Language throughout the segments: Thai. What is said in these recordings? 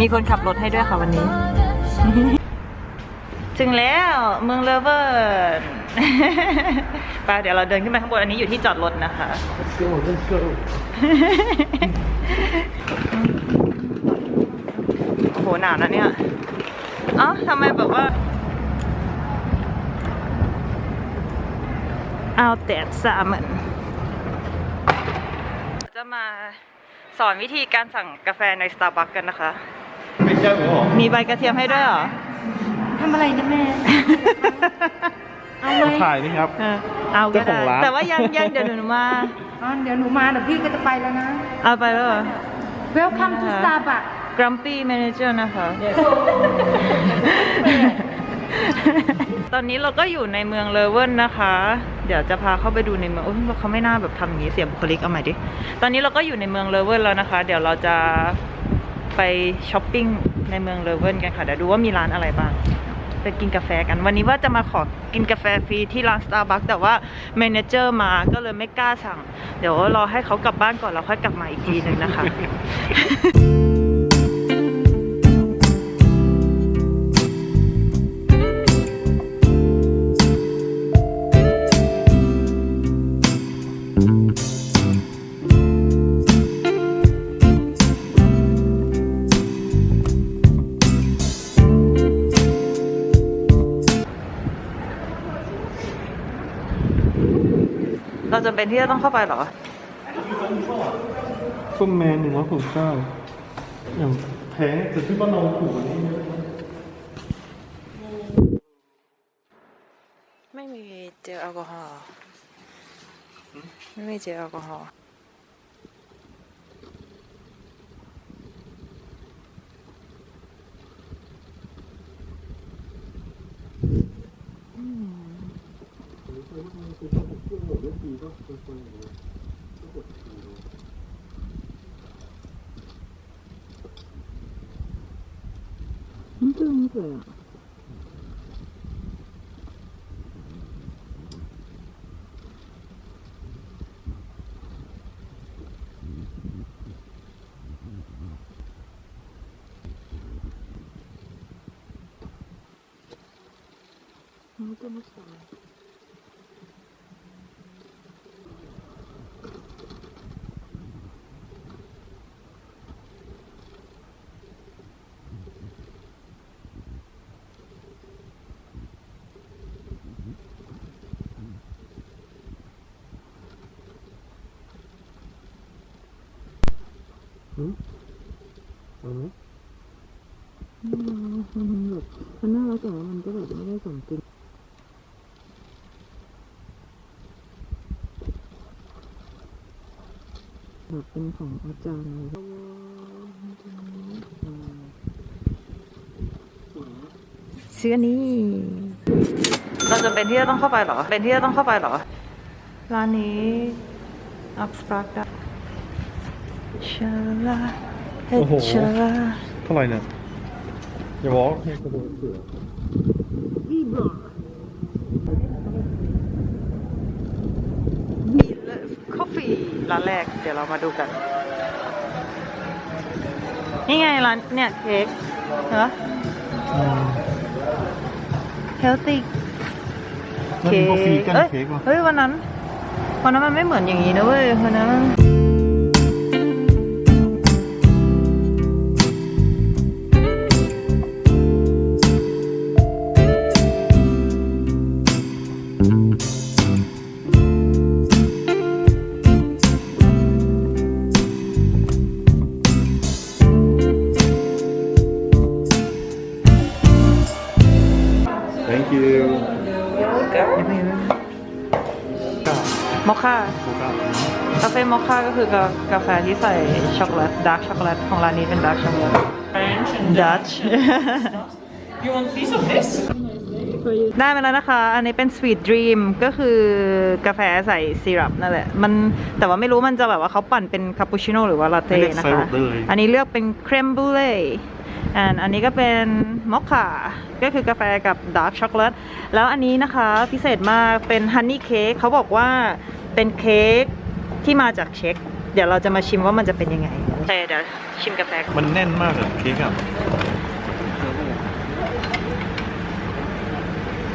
มีคนขับรถให้ด้วยค่ะวันนี้ ถึงแล้วเมืองเลเวอร์ไปเดี๋ยวเราเดินขึ้นไปข้างบนอันนี้อยู่ที่จอดรถนะคะ Let's go, let's go. โอ้โหหนาวนะเนี่ยเอ้าทำไมแบบว่า เอาแต่สามันจะมาสอนวิธีการสั่งกาแฟใน Starbucks กันนะคะ เป็นเจ้าหมูหรอมีใบกระเทียมให้ด้วยเหรอ ทำอะไรนะแม่ เอาไหมถ่ายนี่ครับ เออเอาก็เจ้าขได้องร้าน แต่ว่ายังยังเดี๋ยวหนูมา อ๋อเดี๋ยวหนูมาเดี๋ยวพี่ก็จะไปแล้วนะ เอาไปแล้วเหรอ Welcome to Starbucks Grumpy Manager นะคะ ตอนนี้เราก็อยู่ในเมืองเลเวิลนะคะ เดี๋ยวจะพาเข้าไปดูในเมืองโอ้ยเขาไม่น่าแบบทำอย่างนี้เสียบุคลิกเอาใหม่ดิ ตอนนี้เราก็อยู่ในเมืองเลเวิลแล้วนะคะ เดี๋ยวเราจะไปช้อปปิ้ง ในเมืองเลเวนกันค่ะ เดี๋ยวดูว่ามีร้านอะไรบ้างไปกินกาแฟกัน วันนี้ว่าจะมาขอกินกาแฟฟรีที่ร้าน Starbucks แต่ว่าเมนเจอร์มาก็เลยไม่กล้าสั่ง เดี๋ยวรอให้เขากลับบ้านก่อนแล้วค่อยกลับมาอีกทีหนึ่งนะคะ จะเป็นที่จะต้องเข้าไปเหรอส้มแมนหนึ่งร้อยหกสิบเก้าอย่างแพงแต่ที่บ้านเราถูกกว่านี้นะไม่มีเจลแอลกอฮอล์ไม่มีเจลแอลกอฮอล์ มันตึง เอะอืมอืมมันแบบมันน่ารักแต่ว่ามันก็แบบไม่ได้สมจริงแบบเป็นของอาจารย์เลยเสื้อนี้ เราจะเป็นที่จะต้องเข้าไปเหรอ เป็นที่จะต้องเข้าไปเหรอ ร้านนี้อัพสปาร์ก ชาลาเฮชาลาเท่าไหร่เนี่ยอย่าบอกให้กระโดดเสือมีคอฟฟี่ร้านแรก เดี๋ยวเรามาดูกัน นี่ไงร้านเนี่ยเค้กเหรอ healthy นั่นก็ฟรีกันเอ้ยเค้กว่ะเฮ้ยวันนั้น วันนั้นมันไม่เหมือนอย่างนี้นะเว้ยวันนั้นมัน ที่ใส่ช็อกโกแลตดาร์กช็อกโกแลตของร้านนี้เป็นดาร์กช็อกโกแลต French and ดัช you want piece of this? ได้มาแล้วนะคะ อันนี้เป็น Sweet Dream ก็คือกาแฟใส่ซีรัปนั่นแหละ มันแต่ว่าไม่รู้มันจะแบบว่าเขาปั่นเป็นคาปูชิโน่หรือว่าลาเต้เรียกนะไซรัคะปได้เลยอันนี้เลือกเป็นเครมบูเล่อันอันนี้ก็เป็นมอคค่าก็คือกาแฟกับดาร์กช็อกโกแลต แล้วอันนี้นะคะพิเศษมากเป็นฮันนี่เค้กเขาบอกว่าเป็นเค้กที่มาจากเช็ก เดี๋ยวเราจะมาชิมว่ามันจะเป็นยังไงแต่เดี๋ยวชิมกาแฟก่อนมันแน่นมากอะเค้กอะ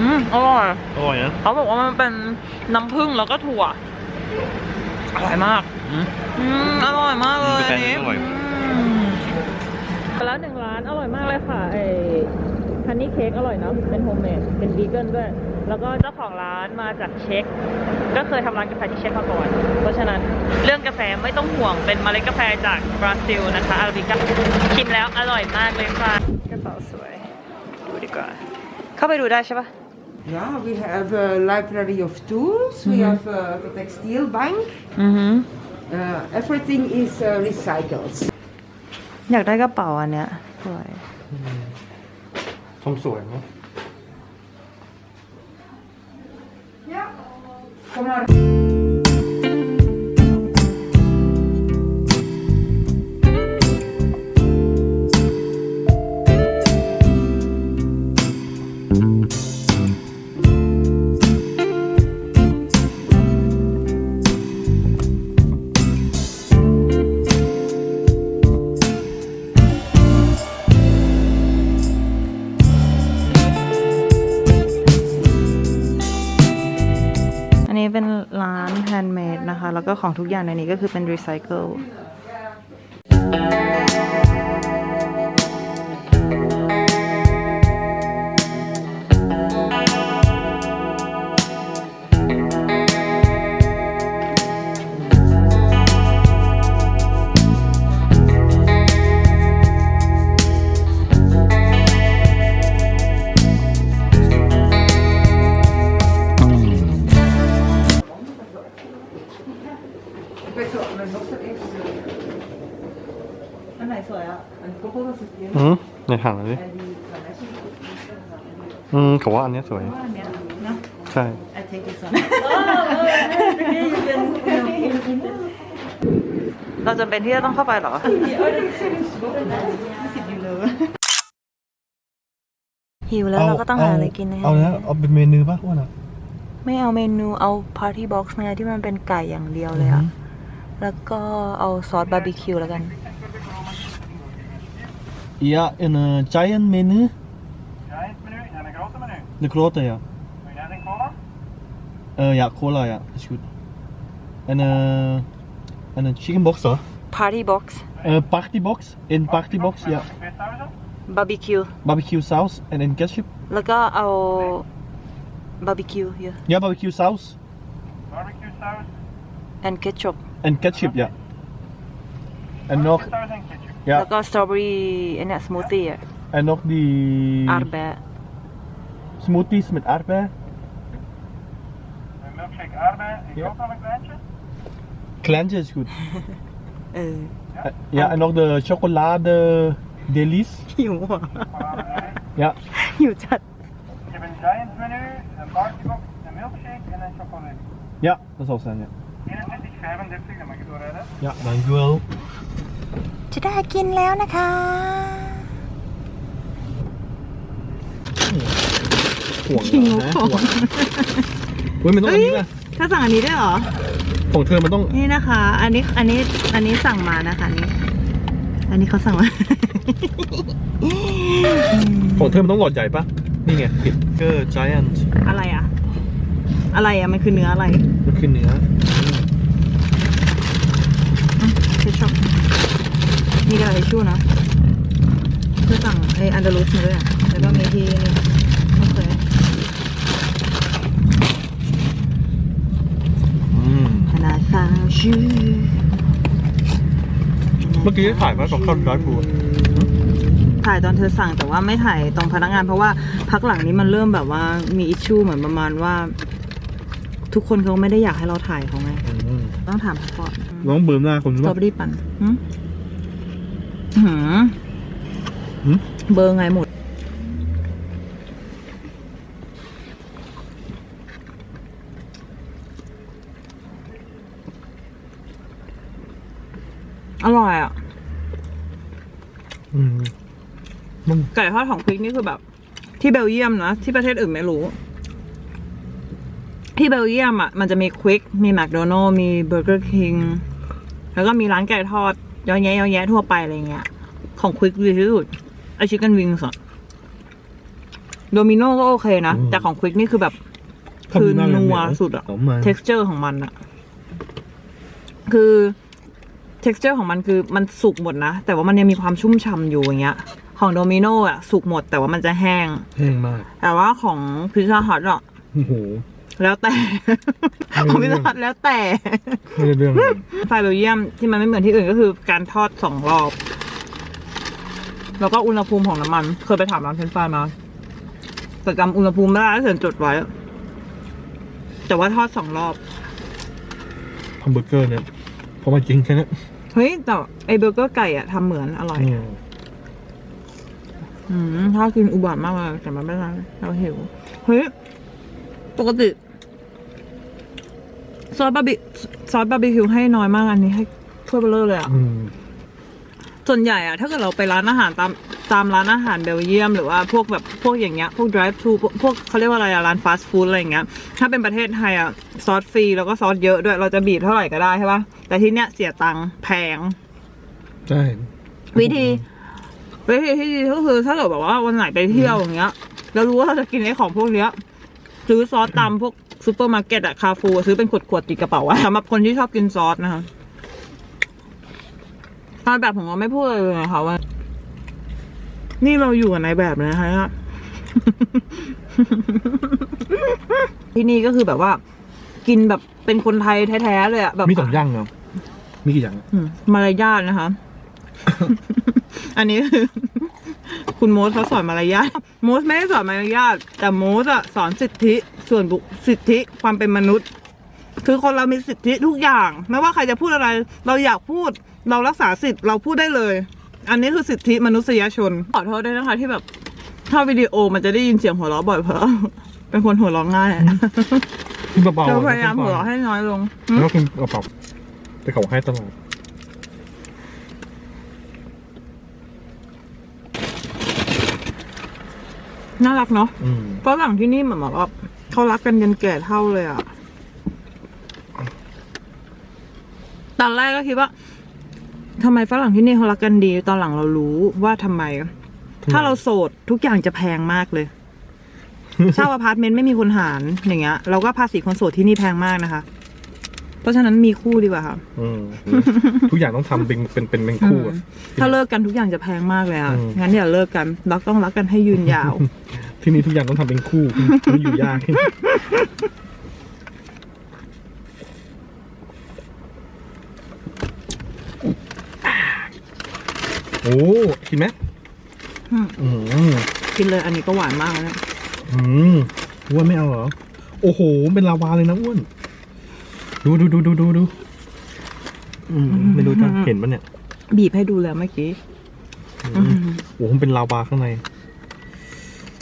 อืมอร่อยอร่อยนะเขาบอกว่ามันเป็นน้ำผึ้งแล้วก็ถั่วอร่อยมากอืมอืมอร่อยมากเลยกาแฟอันนี้อร่อยอืมแล้วหนึ่งร้านอร่อยมากเลยค่ะไอ้ฮันนี่เค้กอร่อยเนาะเป็นโฮมเมดเป็นวีแกนด้วย แล้วก็เจ้าของร้านมาจากเช็กก็เคยทำร้านกาแฟที่เช็กมาก่อน เพราะฉะนั้นเรื่องกาแฟไม่ต้องห่วงเป็นเมล็ดกาแฟจากบราซิลนะคะอาราบิก้าชิมแล้วอร่อยมากเลยค่ะกระเป๋าสวยดูดีกว่า เข้าไปดูได้ใช่ปะ Yeah, we have a library of tools. We have uh, a textile bank. อือหือ Uh, everything is uh, recycled. อยากได้กระเป๋าอันเนี้ยสวยทำสวยเนาะ นะคะ แล้วก็ของทุกอย่างในนี้ก็คือเป็นรีไซเคิล ในถังเลยอืมเขาว่าอันเนี้ยสวย อันเนี้ยเนาะ ใช่ I take this one เราจำเป็นที่จะต้องเข้าไปเหรอ หิวแล้วเราก็ต้องหาอะไรกินนะฮะ เอาเนี้ยเอาเป็นเมนูป่ะอ้วนอะ ไม่เอาเมนูเอา party box ไงที่มันเป็นไก่อย่างเดียวเลยอะแล้วก็เอาซอสบาร์บีคิวแล้วกัน Ja, in een eh, giant menu. Giant menu en een grote menu? De grote, ja. Wil je net een cola? Uh, ja, cola, ja, is goed. En, uh, en een chicken box, hoor. Partybox. Uh, party box in party box ja. Barbecue. Barbecue saus en een ketchup. Lekker, oh. Barbecue, ja. Ja, barbecue saus. Barbecue saus. En ketchup. En ketchup, ja. En nog. Saus ketchup. แล้ว ja, ก็สตรอเบอรี่ไอ้เนี่ยสมูทตี้อะ en nog die อาร์แบะ smoothies met aardbei. Een milkshake aardbei. Ik Ja. ook nog een kleintje. Kleintje is goed. เออ Eh, ja, en nog de chocolade delice. หิวอะ Chocolade ei. Ja, หิวจัด Ik heb een giant menu, een partybox, een milkshake en een chocolade. ja, dat zal zijn, ja. 21,35, dan mag je doorrijden. Ja, dankjewel. จะได้กินแล้วนะคะห่วงเหรอฮะห่วงเฮ้ยมันต้องอันนี้นะถ้าสั่งอันนี้ได้เหรอ ของเธอมันต้อง นี่นะคะ อันนี้ อันนี้ อันนี้สั่งมานะคะนี้อันนี้เขาสั่งมา ของเธอมันต้องหลอดใหญ่ปะนี่ไงผิดเกอร์จแอนอะไรอะ อะไรอะ มันคือเนื้ออะไร มันคือเนื้อเคชอป มีกระดาษทิชชู่นะเพื่อสั่งไออันเดอร์ลูสมาด้วยอะแล้วก็มีที่นี่โอเคอืมขนาดฟังชื่อเมื่อกี้ถ่ายไว้กับข้าวร้อยปูถ่ายตอนเธอสั่งแต่ว่าไม่ถ่ายตรงพนักงานเพราะว่าพักหลังนี้มันเริ่มแบบว่ามีอิชชูเหมือนประมาณว่า ทุกคนเขาไม่ได้อยากให้เราถ่ายเขาไงต้องถามเขาก่อนน้องเบิร์มหน้าคนสรู้ตรอป่ะเบอรี่ปั่น หืมหืมหืมเบอร์ไงหมด อร่อยอะอืมไก่ทอดของพริกนี่คือแบบ ที่เบลเยียมนะ ที่ประเทศอื่นไม่รู้ ที่เบลเยียมอะ มันจะมีควิกมีแมคโดนัลล์มีเบอร์เกอร์คิงแล้วก็มีร้านไก่ทอดเยอะแยะเยอะแยะทั่วไปอะไรเงี้ย ของควิกดีที่สุดไอชิคเก้นวิงส์โดมิโนก็โอเคนะแต่ของควิกนี่คือแบบ คือนัวสุดอะหอมมา texture ของมันอะคือ texture ของมันคือมันสุกหมดนะ แต่ว่ามันยังมีความชุ่มฉ่ำอยู่อย่างเงี้ย ของโดมิโนอะสุกหมดแต่ว่ามันจะแห้ง แห้งมากแต่ว่าของพิซซ่าฮัทอะโอ้โห แล้วแต่ของพิซซ่าฮัทแล้วแต่ ไม่ได้เรื่องเลย ไฟเบลเยียมที่มันไม่เหมือนที่อื่นก็คือการทอดสองรอบ แล้วก็อุณหภูมิของน้ำมัน เคยไปถามร้านเฟรนช์ฟรายมาแต่จำอุณหภูมิไม่ได้แล้วเขียนจดไว้ แต่ว่าทอดสองรอบแฮมเบอร์เกอร์เนี่ยพอมากินแค่เนี้ยเฮ้ยแต่ไอเบอร์เกอร์ไก่อะทำเหมือนอร่อย อืมอืมถ้ากินอุบัติมากเลยแต่มันไม่ได้เราหิวเฮ้ยปกติซอสบาร์บีซอสบาร์บีคิวให้น้อยมากอันนี้ให้ถ้วยเบลเลอร์เลยอะอืม ส่วนใหญ่อะถ้าเกิดเราไปร้านอาหารตามตามร้านอาหารเบลเยียม หรือว่าพวกแบบพวกอย่างเงี้ยพวก drive thru พวกพวกเขาเรียกว่าอะไรอะร้านฟาสต์ฟู้ดอะไรอย่างเงี้ยถ้าเป็นประเทศไทยอะซอสฟรีแล้วก็ซอสเยอะด้วยเราจะบีบเท่าไหร่ก็ได้ใช่ปะแต่ที่เนี้ยเสียตังค์แพง ใช่ วิธีวิธีที่ดีก็คือถ้าเกิดแบบว่าวันไหนไปเที่ยวอย่างเงี้ยแล้วรู้ว่าเราจะกินไอ้ของพวกเนี้ยซื้อซอสตามพวกซูเปอร์มาร์เก็ตอะคาฟูซื้อเป็นขวดๆติดกระเป๋าไว้สำหรับคนที่ชอบกินซอสนะคะ ตอนแบบผมก็ไม่พูดเลยนะคะว่า นี่เราอยู่กับนายแบบเลยนะคะที่นี่ก็คือแบบว่า กินแบบเป็นคนไทยแท้ๆเลยอะแบบมีสองอย่างเนาะมีกี่อย่างอะอืมมารยาทนะคะ อันนี้คือ คุณโมสเขาสอนมารยาทโมสไม่ได้สอนมารยาทแต่โมสอะสอนสิทธิส่วนบุคสิทธิความเป็นมนุษย์ คือคนเรามีสิทธิทุกอย่าง ไม่ว่าใครจะพูดอะไร เราอยากพูด เรารักษาสิทธิ์เราพูดได้เลย อันนี้คือสิทธิมนุษยชน ขอโทษด้วยนะคะที่แบบถ้าวิดีโอมันจะได้ยินเสียงหัวเราะบ่อยเพราะเป็นคนหัวเราะง่ายอะกินเบาๆเราพยายามหัวเราะให้น้อยลงแล้วกินกระเป๋าแต่เขาให้ตลอดน่ารักเนาะอืมฝรั่งที่นี่เหมือนแบบว่าเขารักกันยันแก่เท่าเลยอะตอนแรกก็คิดว่า ทำไมฝรั่งที่นี่เขารักกันดี ตอนหลังเรารู้ว่าทำไม ถ้าเราโสดทุกอย่างจะแพงมากเลยเช่าอพาร์ตเมนต์ไม่มีคนหารอย่างเงี้ยเราก็ภาษีคนโสดที่นี่แพงมากนะคะ เพราะฉะนั้นมีคู่ดีกว่าค่ะอืมทุกอย่างต้องทำเป็นเป็นเป็นเป็นคู่อะถ้าเลิกกันทุกอย่างจะแพงมากเลยอะอืมงั้นอย่าเลิกกันรักต้องรักกันให้ยืนยาว ที่นี่ทุกอย่างต้องทำเป็นคู่มันอยู่ยาก โอ้กินไหมอืม อืมกินเลยอันนี้ก็หวานมากนะอืมอ้วนไม่เอาเหรอ โอ้โห เป็นลาวาเลยนะอ้วน ดูดูดูดูดูดูอืมไม่รู้จะเห็นปะเนี่ย บีบให้ดูแล้วเมื่อกี้อืมโอ้โหมันเป็นลาวาข้างใน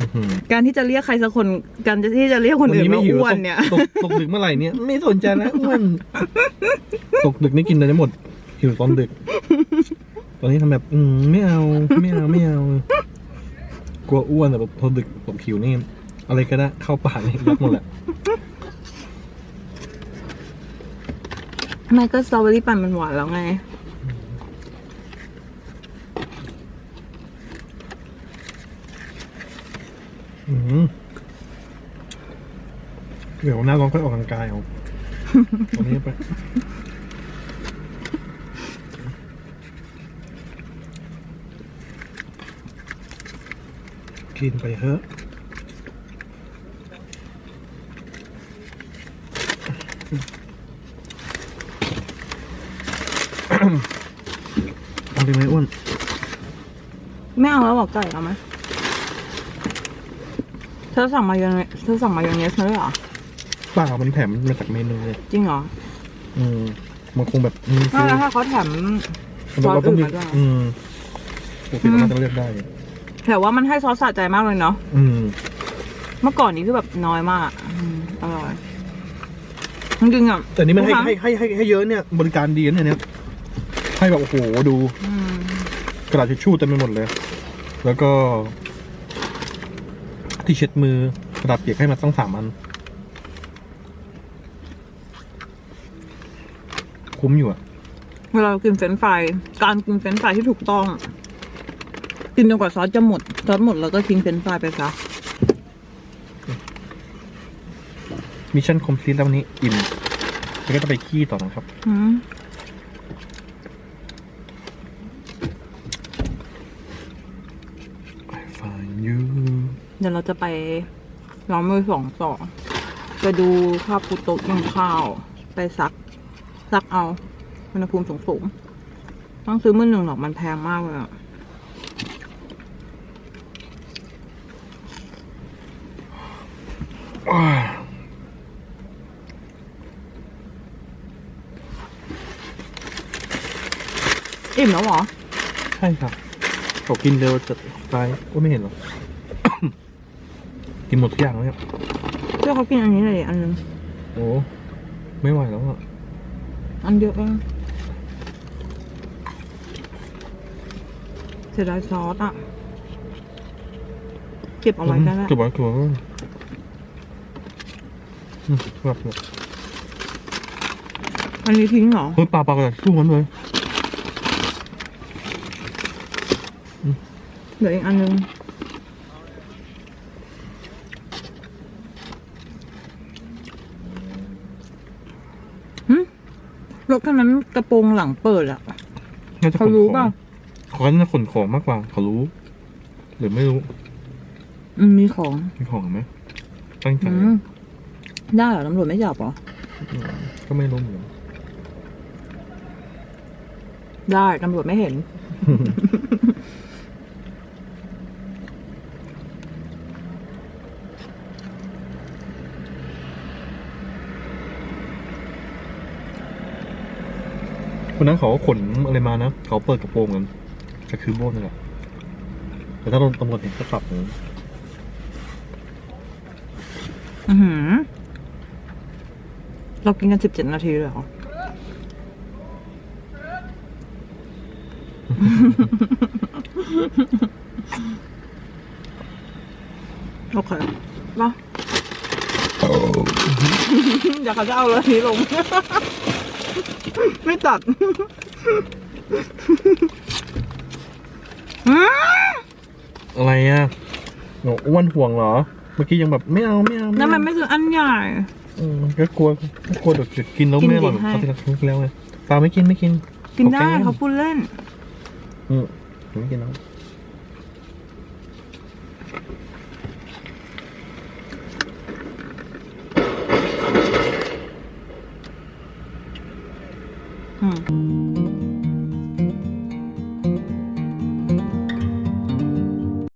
อื้อหือ การที่จะเรียกใครสักคนการที่จะเรียกคนอื่นว่าอ้วนเนี่ย ตกตกดึกเมื่อไหร่เนี่ย ไม่สนใจแล้วอ้วน ตกดึกนี่กินอะไรได้หมดหิวตอนดึก ตอนนี้ทำแบบ อืมไม่เอาไม่เอาไม่เอากลัวอ้วนแต่แบบพอดึกผมหิวนี่อะไรก็ได้เข้าปากนี่ยัดหมดแหละไม่ก็สตรอเบอรี่ปั่นมันหวานแล้วไง อืมเดี๋ยวหน้าร้อนค่อยออกกำลังกายเอา ตรงนี้ไป กินไปเถอะเอาดีไหมอ้วนไม่เอาแล้วหรอไก่เอาไหมเธอสั่งมายองเนสเธอสั่งมายองเนสมาด้วยเหรอเปล่ามันแถมมาจากเมนูเลยจริงเหรออืมมันคงแบบอืมไม่แล้วถ้าเขาแถมเราเราต้องมีซอสอื่นมาด้วย อืมปกติเราน่าจะเลือกได้ แต่ว่ามันให้ซอสสะใจมากเลยเนาะอืมเมื่อก่อนนี้คือแบบน้อยมากอะอืมอร่อยจริงๆอะ แต่นี่มันให้ทุกครั้งให้ให้ให้ให้เยอะเนี่ยบริการดีนะเนี่ยให้แบบโอ้โหดูอืมกระดาษทิชชู่เต็มไปหมดเลย แล้วก็ ที่เช็ดมือกระดาษเปียกให้มาตั้งสามอัน คุ้มอยู่อะเวลาเรากินเฟรนช์ฟรายการกินเฟรนช์ฟรายที่ถูกต้อง กินจนกว่าซอสจะหมด ซอสหมดแล้วก็ทิ้งเฟรนช์ฟรายไปซะมิชชั่นคอมพลีทแล้ววันนี้อิ่มแล้วก็จะไปขี้ต่อนะครับ อืม I find you เดี๋ยวเราจะไปร้องมือสองต่อไปดูภาพปุโตะกินข้าว ไปซัก ซักเอาอุณหภูมิสูงสูงๆต้องซื้อมือหนึ่งหรอกมันแพงมากเลยอะ อิ่มแล้วเหรอ ใช่ครับเขากินเร็วจะตายก็ไม่เห็นหรอก กินหมดทุกอย่างแล้วเนี่ย เพื่อเขากินอันนี้เลยดิอันนึงโอ้ ไม่ไหวแล้วอะ อันเดียวเองเสียดายซอสอะ เก็บเอาไว้ได้แล้วเก็บไว้เก็บไว้อืมแบบแบบอันนี้ทิ้งเหรอเฮ้ยปลาปลากระสู้มันเลย เหลืออีกอันนึงหึรถคันนั้นกระโปรงหลังเปิดอะน่าจะขเขานรู้ของป่ะเขาน่าจะขนของมากกว่า เขารู้ หรือไม่รู้อืมมีของมีของไหมตั้งใจอืมได้เหรอตำรวจไม่จับเหรอ ก็ไม่รู้เหมือนกันได้ตำรวจไม่เห็น คนนั้นเขาก็ขนอะไรมานะเขาเปิดกระโปรงกันจะคือโบนนั่นแหละแต่ถ้าโดนตำรวจเห็นก็ปรับอือหือ เรากินกันสิบเจ็ดนาทีเลยเหรอ โอเคมาเดี๋ยวเขาจะเอาเลยนี้ลง ไม่ตัดอืมอะไรอะหนูอ้วนห่วงเหรอ เมื่อกี้ยังแบบไม่เอาไม่เอานั่นมันเอาไม่คืออันใหญ่อืมก็กลัวก็กลัวเดี๋ยวจะกินแล้วกินไม่อร่อยดิแบบให้เขาที่เราคิดแล้วไงปลาไม่กินไม่กิน กินได้ขอแกล้งเขาพูดเล่น อืมไม่กินแล้ว